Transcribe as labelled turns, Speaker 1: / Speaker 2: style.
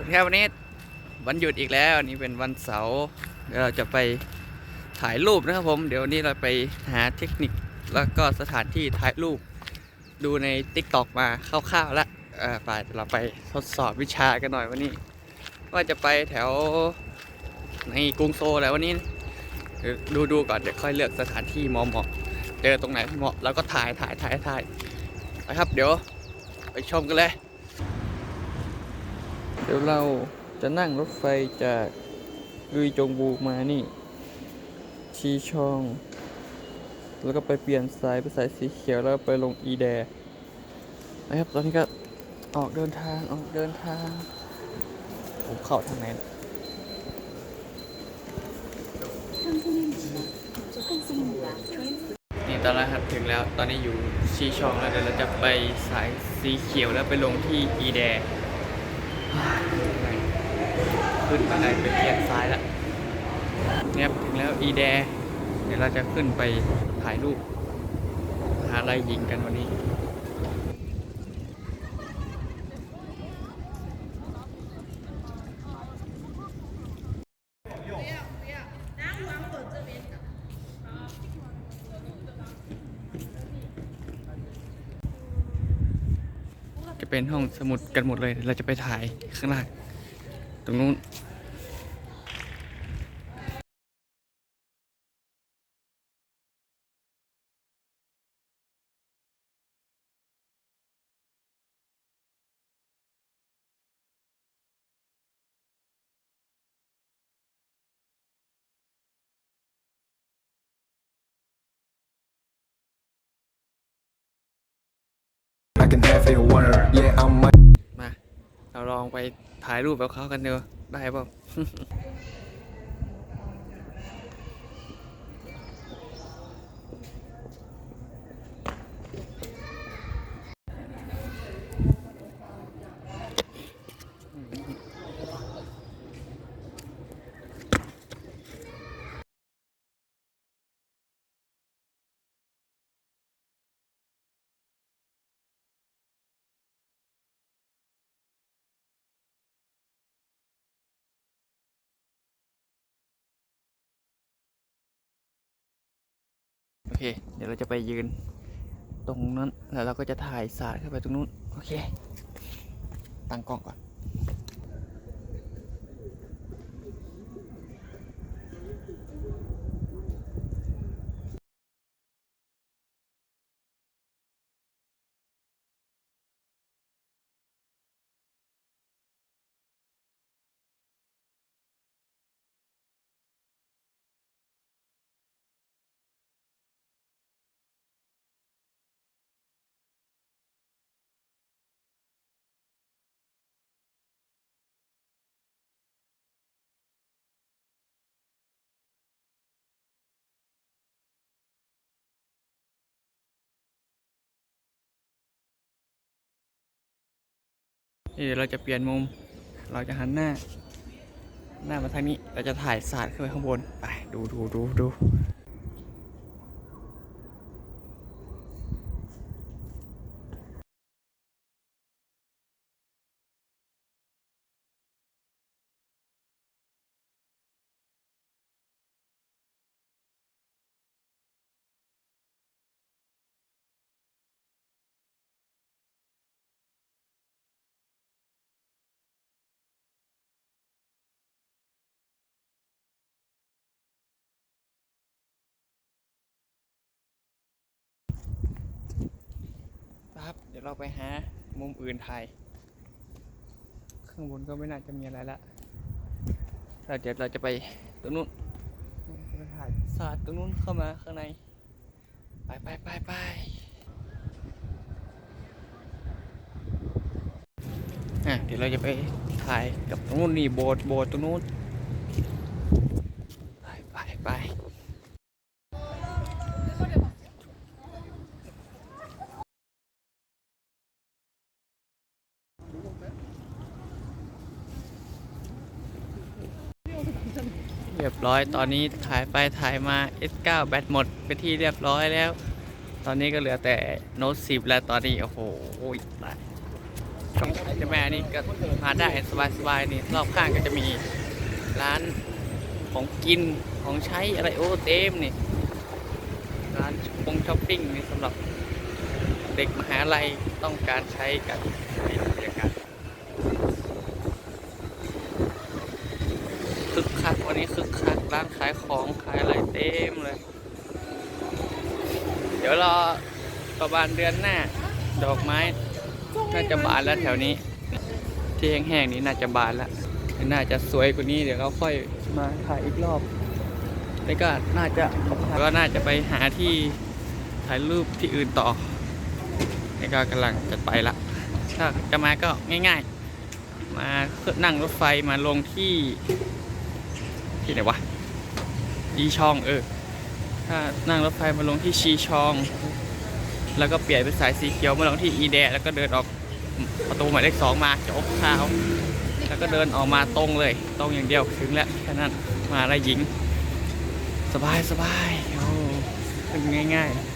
Speaker 1: วัสดีครับวันนี้วันหยุดอีกแล้วอันนี่เป็นวันเสาร์เดี๋ยวเราจะไปถ่ายรูปนะครับผม เดี๋ยวนี้เราไปหาเทคนิคแล้วก็สถานที่ถ่ายรูป ดูใน t ิ k t o k มาคร่าวๆแล้วไปเราไปทดสอบวิชากันหน่อยวันนี้ ว่าจะไปแถวในกรุงโซลแล้ววันนี้ดูดูก่อนเดี๋ยวค่อยเลือกสถานที่เหมาะๆเจอตรงไหนเหมาะแล้วก็ถ่ายถ่ายถ่ายถ่ายนะครับ เดี๋ยวไปชมกันเลย เดี๋ยวเราจะนั่งรถไฟจากลุยจงบูมานี่ ชีชอง แล้วก็ไปเปลี่ยนสายไปสายสีเขียวแล้วไปลงอีแดนะครับตอนนี้ก็ออกเดินทางออกเดินทาง ผมเข้าทางไหนนี่ตอนแรกครับถึงแล้วตอนนี้อยู่ชีชองแล้วเดี๋ยวเราจะไปสายสีเขียวแล้วไปลงที่อีแด ขึ้นมาได้ไปเปลี่ยนซ้ายแล้วเนี่ยถึงแล้วอีแด เดี๋ยวเราจะขึ้นไปถ่ายรูปหาอะไรยิงกันวันนี้ จะเป็นห้องสมุดกันหมดเลย เราจะไปถ่ายข้างล่างตรงนู้น
Speaker 2: can have a word. Yeah, I'm my
Speaker 1: มา เราลองไปถ่ายรูปแบบเขากันเถอะได้ป่ะ เค เดี๋ยวเราจะไปยืนตรงนั้น แล้วเราก็จะถ่ายสาดเข้าไปตรงนู้น โอเค ตั้งกล้องก่อน เดี๋ยวเราจะเปลี่ยนมุม เราจะหันหน้า หน้ามาทางนี้ เราจะถ่ายสาดขึ้นไปข้างบน ไป ดูดูดูดู ครับ เดี๋ยวเราไปหามุมอื่นถ่ายข้างบนก็ไม่น่าจะมีอะไรละแล้วเดี๋ยวเราจะไปตรงนู้นไปถ่ายสาดตรงนู้นเข้ามาข้างใน ไปไปไปไปอะเดี๋ยวเราจะไปถ่ายกับตรงนู้นนี่โบสถ์โบสถ์ตรงนู้น เรียบร้อยตอนนี้ถ่ายไปถ่ายมา S9 แบตหมดไปนที่เรียบร้อยแล้ว ตอนนี้ก็เหลือแต่โน้ต10 แล้วตอนนี้ โอ้โหตายจ้าแม่นี่ก็มาได้สบายๆนี่รอบข้างก็จะมีร้านของกินของใช้อะไรโอ้เต็มนี่ร้านปงช้อปปิ้งนี่สำหรับเด็กมหาลัยต้องการใช้กันในบรรยากาศคึกคักวันนี้คึกคัก ร้านขายของขายอะไรเต็มเลย เดี๋ยวรอประมาณเดือนหน้า ดอกไม้น่าจะบานแล้วแถวนี้ ที่แห้งๆนี้น่าจะบานแล้วน่าจะสวยกว่านี้เดี๋ยวเราค่อยมาถ่ายอีกรอบแล้วก็น่าจะก็น่าจะไปหาที่ถ่ายรูปที่อื่นต่อแล้วก็กำลังจะไปละ ถ้าจะมาก็ง่ายๆ มานั่งรถไฟมาลงที่ที่ไหนวะ อีชองเออ ถ้านั่งรถไฟมาลงที่ชีชอง แล้วก็เปลี่ยนเป็นสายสีเขียวมาลงที่อีแดแล้วก็เดินออกประตูหมายเลขสองมาจบข้าวแล้วก็เดินออกมาตรงเลย ตรงอย่างเดียวถึงแล้วแค่นั้นมาได้หญิง สบายสบายโอ้เป็นง่ายๆ